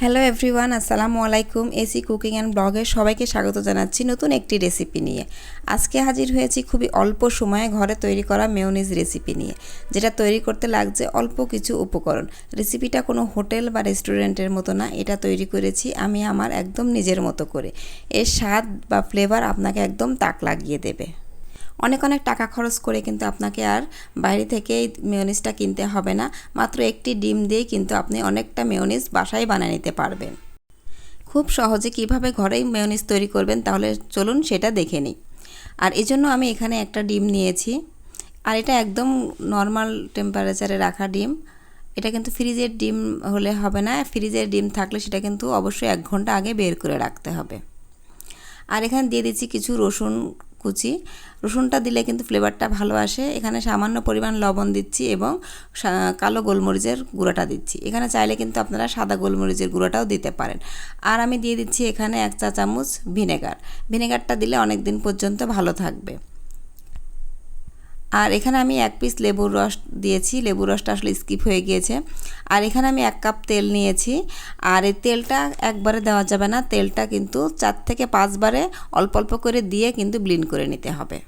Hello everyone আসসালামু আলাইকুম AC cooking and ব্লগে সবাইকে স্বাগত জানাচ্ছি নতুন একটি রেসিপি নিয়ে। আজকে হাজির হয়েছি খুবই অল্প সময়ে ঘরে তৈরি করা মেয়োনিজ রেসিপি নিয়ে, যেটা তৈরি করতে লাগছে অল্প কিছু উপকরণ। রেসিপিটা কোনো হোটেল বা রেস্টুরেন্টের মতো না, এটা তৈরি করেছি আমি আমার একদম নিজের মতো করে। এর স্বাদ বা ফ্লেভার আপনাকে একদম তাক লাগিয়ে দেবে। অনেক অনেক টাকা খরচ করে কিন্তু আপনাকে আর বাইরে থেকে মেয়নিজটা কিনতে হবে না। মাত্র একটি ডিম দিয়ে কিন্তু আপনি অনেকটা মেয়নিজ বাসায় বানিয়ে নিতে পারবেন। খুব সহজে কীভাবে ঘরেই মেয়নিজ তৈরি করবেন তাহলে চলুন সেটা দেখে নিই। আর এই জন্য আমি এখানে একটা ডিম নিয়েছি। আর এটা একদম নর্মাল টেম্পারেচারে রাখা ডিম। এটা কিন্তু ফ্রিজের ডিম হলে হবে না। ফ্রিজের ডিম থাকলে সেটা কিন্তু অবশ্যই এক ঘণ্টা আগে বের করে রাখতে হবে। আর এখানে দিয়ে দিচ্ছি কিছু রসুন কুচি। রসুনটা দিলে কিন্তু ফ্লেভারটা ভালো আসে। এখানে সামান্য পরিমাণ লবণ দিচ্ছি এবং কালো গোলমরিচের গুঁড়াটা দিচ্ছি। এখানে চাইলে কিন্তু আপনারা সাদা গোলমরিচের গুঁড়াটাও দিতে পারেন। আর আমি দিয়ে দিচ্ছি এখানে এক চা চামচ ভিনেগার। ভিনেগারটা দিলে অনেক দিন পর্যন্ত ভালো থাকবে। আর এখানে আমি এক পিস লেবুর রস দিয়েছি। লেবুর রসটা আসলে স্কিপ হয়ে গিয়েছে। আর এখানে আমি এক কাপ তেল নিয়েছি। আর এই তেলটা একবারে দেওয়া যাবে না। তেলটা কিন্তু চার থেকে পাঁচবারে অল্প অল্প করে দিয়ে কিন্তু ব্লিন করে নিতে হবে।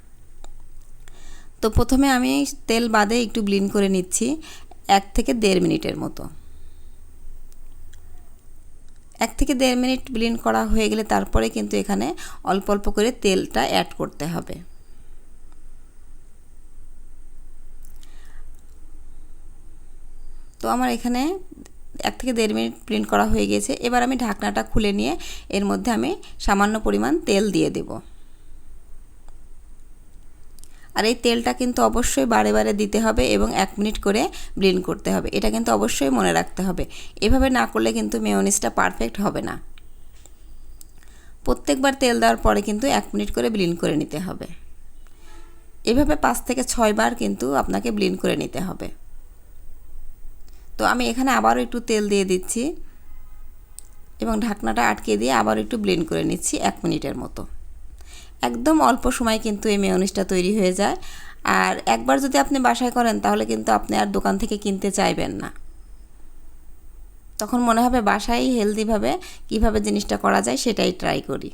তো প্রথমে আমি তেল বাদে একটু ব্লিন করে নিচ্ছি। এক থেকে দেড় মিনিটের মতো। এক থেকে দেড় মিনিট ব্লিন করা হয়ে গেলে তারপরে কিন্তু এখানে অল্প অল্প করে তেলটা অ্যাড করতে হবে। তো আমার এখানে এক থেকে দেড় মিনিট প্রিন্ট করা হয়ে গেছে এবার আমি ঢাকনাটা খুলে নিয়ে এর মধ্যে আমি সামান্য পরিমাণ তেল দিয়ে দেব। আর এই তেলটা কিন্তু অবশ্যই বারে বারে দিতে হবে এবং এক মিনিট করে ব্লিন করতে হবে। এটা কিন্তু অবশ্যই মনে রাখতে হবে। এভাবে না করলে কিন্তু মেয়নিসটা পারফেক্ট হবে না। প্রত্যেকবার তেল দেওয়ার পরে কিন্তু এক মিনিট করে ব্লিন করে নিতে হবে। এভাবে পাঁচ থেকে ছয়বার কিন্তু আপনাকে ব্লিন করে নিতে হবে। তো আমি এখানে আবারও একটু তেল দিয়ে দিচ্ছি এবং ঢাকনাটা আটকে দিয়ে আবার একটু ব্লেন্ড করে নিচ্ছি এক মিনিটের মতো। একদম অল্প সময় কিন্তু এই মেয়নিসটা তৈরি হয়ে যায়। আর একবার যদি আপনি বাসায় করেন, তাহলে কিন্তু আপনি আর দোকান থেকে কিনতে চাইবেন না। তখন মনে হবে বাসায় হেলদিভাবে কীভাবে জিনিসটা করা যায় সেটাই ট্রাই করি।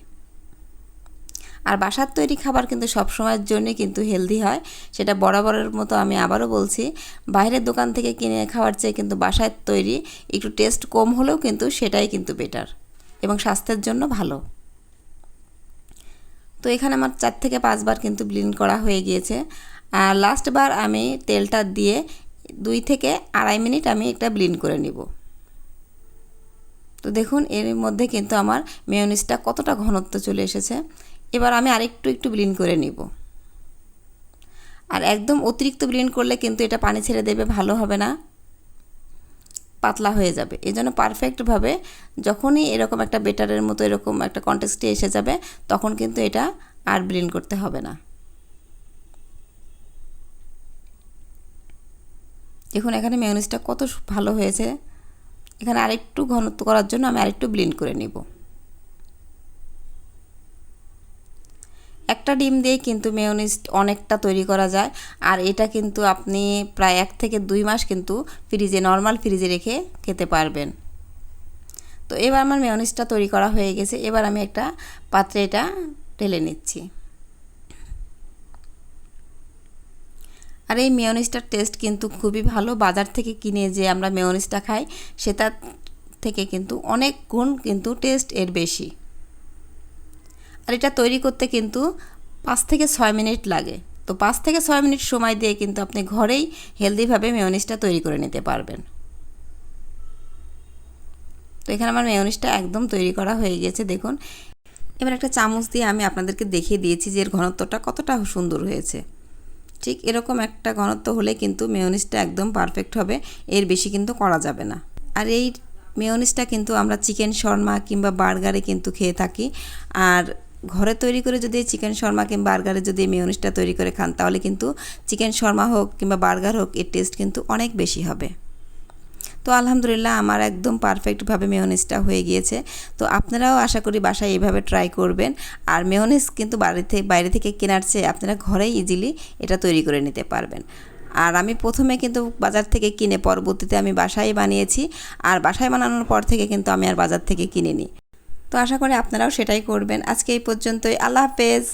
আর বাসার তৈরি খাবার কিন্তু সব সময়ের জন্য কিন্তু হেলদি হয়। সেটা বরাবরের মতো আমি আবারও বলছি, বাইরের দোকান থেকে কিনে খাওয়ার চেয়ে কিন্তু বাসায় তৈরি একটু টেস্ট কম হলেও কিন্তু সেটাই কিন্তু বেটার এবং স্বাস্থ্যের জন্য ভালো। তো এখানে আমার চার থেকে পাঁচবার কিন্তু ব্লিন করা হয়ে গিয়েছে। আর লাস্টবার আমি তেলটা দিয়ে দুই থেকে আড়াই মিনিট আমি একটা ব্লিন করে নিব। তো দেখুন, এর মধ্যে কিন্তু আমার মেয়নিসটা কতটা ঘনত্ব চলে এসেছে। এবার আমি আরেকটু, একটু ব্লিন করে নিব। আর একদম অতিরিক্ত ব্লিন করলে কিন্তু এটা পানি ছেড়ে দেবে, ভালো হবে না। পাতলা হয়ে যাবে। এই জন্য পারফেক্টভাবে যখনই এরকম একটা বেটারের মতো এরকম একটা কন্টেস্টে এসে যাবে, তখন কিন্তু এটা আর ব্লিন করতে হবে না। দেখুন, এখানে মেয়নিজটা কত ভালো হয়েছে। এখানে আরেকটু ঘনত্ব করার জন্য আমি আরেকটু ব্লিন করে নিব। একটা ডিম দিয়ে কিন্তু মেয়নিজ অনেকটা তৈরি করা যায়। আর এটা কিন্তু আপনি প্রায় এক থেকে দুই মাস কিন্তু ফ্রিজে নর্মাল ফ্রিজে রেখে খেতে পারবেন। তো এবার আমার মেয়নিজটা তৈরি করা হয়ে গেছে। এবার আমি একটা পাত্রে এটা ঢেলে নিচ্ছি। আর এই মেয়নিজটার টেস্ট কিন্তু খুবই ভালো। বাজার থেকে কিনে যে আমরা মেয়নিজটা খাই সেটা থেকে কিন্তু অনেক গুণ কিন্তু টেস্ট এর বেশি। আর এটা তৈরি করতে কিন্তু পাঁচ থেকে ছয় মিনিট লাগে। তো পাঁচ থেকে ছয় মিনিট সময় দিয়ে কিন্তু আপনি ঘরেই হেলদিভাবে মেয়নিসটা তৈরি করে নিতে পারবেন। তো এখানে আমার মেয়নিসটা একদম তৈরি করা হয়ে গেছে, দেখুন। এবার একটা চামচ দিয়ে আমি আপনাদেরকে দেখিয়ে দিয়েছি যে এর ঘনত্বটা কতটা সুন্দর হয়েছে। ঠিক এরকম একটা ঘনত্ব হলে কিন্তু মেয়নিসটা একদম পারফেক্ট হবে, এর বেশি কিন্তু করা যাবে না। আর এই মেয়নিসটা কিন্তু আমরা চিকেন শর্মা কিংবা বার্গারে কিন্তু খেয়ে থাকি। আর ঘরে তৈরি করে যদি চিকেন শর্মা কিংবা বার্গারে যদি মেয়নিসটা তৈরি করে খান, তাহলে কিন্তু চিকেন শর্মা হোক কিংবা বার্গার হোক, এর টেস্ট কিন্তু অনেক বেশি হবে। তো আলহামদুলিল্লাহ আমার একদম পারফেক্টভাবে মেয়নিসটা হয়ে গিয়েছে। তো আপনারাও আশা করি বাসায় এইভাবে ট্রাই করবেন। আর মেয়নিস কিন্তু বাড়ি থেকে বাইরে থেকে কেনার চেয়ে আপনারা ঘরেই ইজিলি এটা তৈরি করে নিতে পারবেন। আর আমি প্রথমে কিন্তু বাজার থেকে কিনে, পরবর্তীতে আমি বাসায় বানিয়েছি। আর বাসায় বানানোর পর থেকে কিন্তু আমি আর বাজার থেকে কিনিনি। তো আশা করি আপনারাও সেটাই করবেন। আজকে এই পর্যন্তই। আল্লাহ হাফেজ।